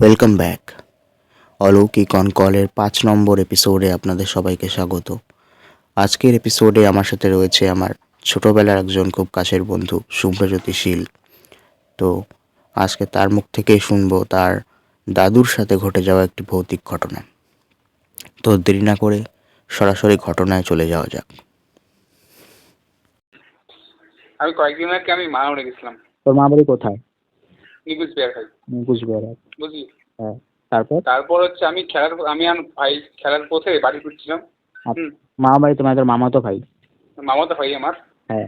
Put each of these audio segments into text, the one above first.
Welcome back অলৌকিক on কলের পাঁচ নম্বর এপিসোডে আপনাদের সবাইকে স্বাগত। আজকের এপিসোডে আমার সাথে রয়েছে আমার ছোটোবেলার একজন খুব কাছের বন্ধু শুভ্রজ্যোতি শীল। তো আজকে তার মুখ থেকেই শুনব তার দাদুর সাথে ঘটে যাওয়া একটি ভৌতিক ঘটনা। তো দেরি না করে সরাসরি ঘটনায় চলে যাওয়া যাক। আমি কয়েকদিন আগে আমি মায়ামরে গেছিলাম। তোর মা বাড়ি কোথায়? নিকুজ বিহার খাই কুচবিহার বুঝলি? হ্যাঁ তারপর? তারপর হচ্ছে আমি খেলার আমি আর ভাই খেলার পথে বাড়ি ফিরছিলাম হুম। মা বাড়ি তোমার তোর মামা তো ভাই? মামাতো ভাই আমার। হ্যাঁ।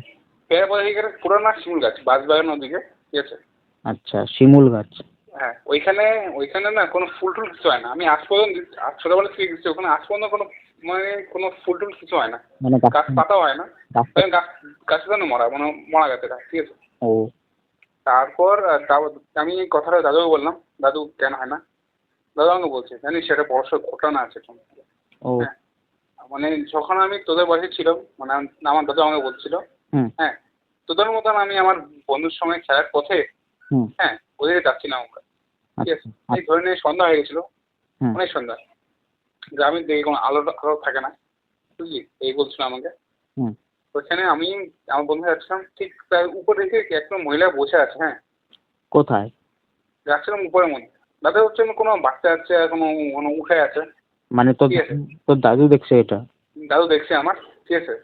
ফেরার পথে এখানে পুরানা শিমুল গাছ বাঁশবাগান ওদিকে ঠিক আছে? আচ্ছা শিমুল গাছ। হ্যাঁ ওইখানে ওইখানে না কোনো ফুল টুল কিছু হয় না। আমি আজ পর্যন্ত ছোটবেলা থেকে গেছি ওখানে আজ পর্যন্ত কোনো মানে কোনো ফুল টুল কিছু হয় না। মানে গাছ পাতাও হয় না। গাছ- গাছ মরা মানে মরা গেছে গাছ ঠিক আছে? ও তারপর আমি এই কথাটা দাদুকে বললাম দাদু কেন হয় না? দাদু আমাকে বলছে জানিস সেটা বড়সড় ঘটনা আছে হ্যাঁ। মানে যখন আমি তোদের বয়সে ছিলাম মানে আমার দাদু আমাকে বলছিল হ্যাঁ তোদের মতন আমি আমার বন্ধুর সঙ্গে খেলার পথে হ্যাঁ ওদিকে যাচ্ছিলাম আমরা। ঠিক আছে আচ্ছা এই ধরে নিয়ে সন্ধ্যা হয়ে গেছিল অনেক সন্ধ্যা। গ্রামের দিকে কোনো আলো আলো থাকে না বুঝলি? এই বলছিল আমাকে। ওখানে আমি আমার বন্ধু যাচ্ছিলাম ঠিক তার উপর দেখে একটা মহিলা বসে আছে হ্যাঁ। কোথায়? যাচ্ছিলাম উপরের মধ্যে দাদা হচ্ছে কোনো বাচ্চা আছে কোনো কোনো উঠে আছে। মানে তোর আছে। তোর দাদু দেখছে এটা? দাদু দেখছে আমার ঠিক আছে।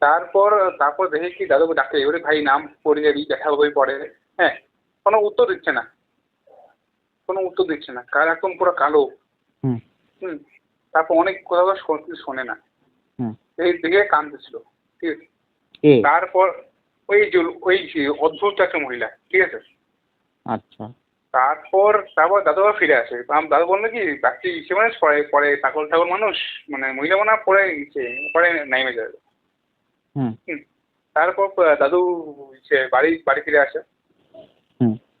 তারপর তারপর দেখে কি দাদুকে ডাকতে এবারে ভাই নাম পড়ে যাবি দেখা হবে পরে হ্যাঁ। কোনো উত্তর দিচ্ছে না। কোনো উত্তর দিচ্ছে না। কার এখন পুরো কালো। হুম। হুম। তারপর অনেক কথা শোন- শোনে না। এই দিকে কাঁদতেছিল ঠিক আছে? তারপর ওই যে ওই অদ্ভুত একটা মহিলা ঠিক আছে? আচ্ছা। তারপর তারপর দাদু আবার ফিরে আসে। আম- দাদু বলল কি বাচ্চা ইসে মানে পরে পরে পাগল ঠাকুর মানুষ মানে মহিলা মানে পরে ইসে পরে নাইমে যাবে। তারপর দাদু সে বাড়ি বাড়ি ফিরে আসে।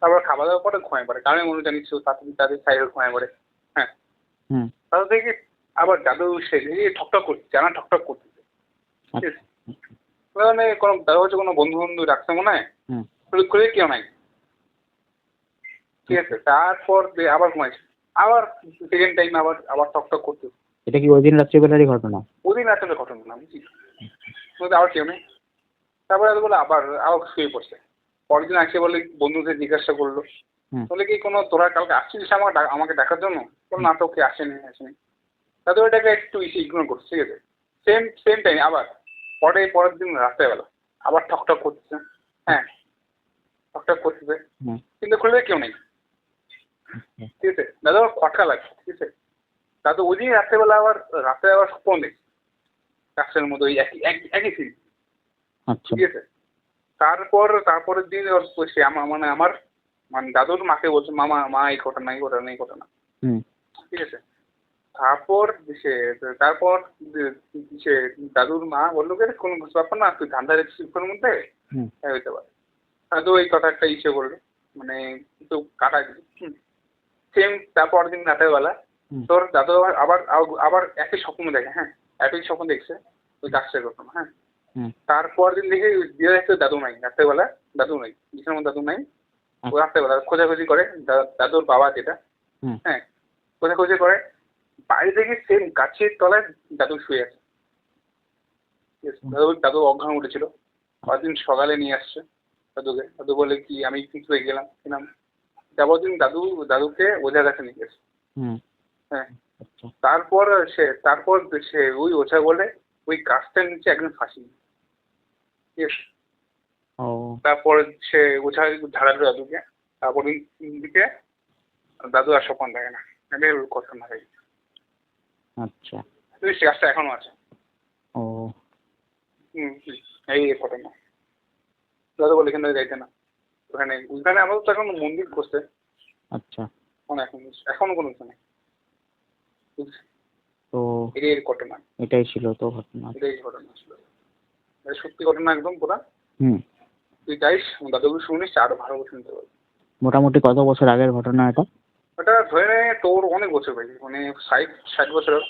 তারপর খাওয়া দাওয়ার পরে ঘুমায় পড়ে। কারণ মনে জানিস তাদের তাদের সাইডে ঘুমায় পড়ে। হ্যাঁ। তারপর দেখি আবার দাদু সে দেখি ঠকঠক করছে জানা ঠকঠক করতেছে ঠিক আচ্ছা আছে মানে কোনো দাদু হচ্ছে কোনো বন্ধু বন্ধু রাখছে মনে হয়? খুলে কেউ নাই ঠিক আছে তারপর আবার ঘুমাইছে। আবার সেকেন্ড টাইম আবার আবার ঠকঠক করতে এটা কি ওই দিন রাত্রিবেলারই ঘটনা? ওদিন আসলে ঘটনা না বুঝছি আবার কেউ নেই তারপরে দাদু বলে আবার আবার শুয়ে পড়ছে। পরের দিন আসে বলে বন্ধুদের জিজ্ঞাসা করল। বলে কি কোনো তোরা কালকে আসছিস আমাকে আমাকে ডাকার জন্য? বল না তো কে আসেনি আসেনি। দাদু ওইটাকে একটু ইসে ইগনোর করছে ঠিক আছে? সেম সেম টাইম আবার পরে পরের দিন রাত্রেবেলা আবার ঠকঠক করতেছে হ্যাঁ ঠকঠক করতেছে কিন্তু খুলে কেউ নেই। ঠিক আছে? দাদু আবার খটকা লাগছে ঠিক আছে? দাদু ওই দিন রাত্রেবেলা আবার রাত্রে আবার স্বপ্ন দেখছে। রাত্রের মধ্যে ওই একই একই একই সিন আচ্ছা। ঠিক আছে? তারপর তারপরের দিন ওর সে আমার মানে আমার মানে দাদুর মাকে বলছে মামা মা এই ঘটনা এই ঘটনা এই ঘটনা। হুম। ঠিক আছে? তারপর সে তারপর সে দাদুর মা বলল কি কোনো ব্যাপার না তুই ধান্দা রেখেছিস মধ্যে? হইতে পারে দাদু এই কথা একটা ইসে করল মানে একটু কাটা সেম তারপর দিন রাতের বেলা তোর দাদু আবার আবার একই স্বপ্ন দেখে হ্যাঁ একই স্বপ্ন দেখছে ওই গাছের ঘটনা হ্যাঁ। তারপর দিন দেখে দিয়ে দেখছে দাদু নাই রাত্রেবেলা দাদু নাই বিছানার মধ্যে দাদু নাই ও রাত্রেবেলা খোঁজাখুঁজি করে দাদুর বাবা যেটা হ্যাঁ খোঁজাখুঁজি করে বাইরে থেকে সেম গাছের তলায় দাদু শুয়ে আছে? দাদু দাদু অজ্ঞান উঠেছিল। পরদিন সকালে নিয়ে আসছে দাদুকে। দাদু বলে কি আমি ঠিক হয়ে গেলাম কিনাম যাবত দিন দাদু দাদুকে ওঝা কাছে নিয়ে গেছে। হ্যাঁ। আচ্ছা। তারপর সে তারপর সে ওই ওঝা বলে ওই গাছটার নিচে একজন ফাঁসি। তারপর সে ওঝা ঝাড়ালো দাদুকে। তারপর দিকে দাদু আর স্বপন দেখে না। এটাই ঘটনা হয়ে গেছে আচ্ছা। সে গাছটা এখনও আছে। ও। হুম এই ঘটনা দাদু বলে এখান থেকে যাইতে না। ওখানে ওইখানে আমাদের তো এখন মন্দির করছে আচ্ছা। কোনো এখন এখনও কোনো কিছু নেই? তো এর ঘটনা। এটাই ছিল তো ঘটনা। এটাই ঘটনা ছিল। এটা সত্যি ঘটনা একদম পুরা। হুম। তুই যাইস দাদুকে শুনিস আরও ভালো শুনতে পারবি। মোটামুটি কত বছর আগের ঘটনা এটা? ওটা ধরে নে তোর অনেক বছর ভাই মানে ষাট ষাট বছর।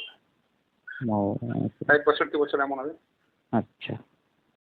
হবে ষাট পঁয়ষট্টি বছর এমন হবে। আচ্ছা।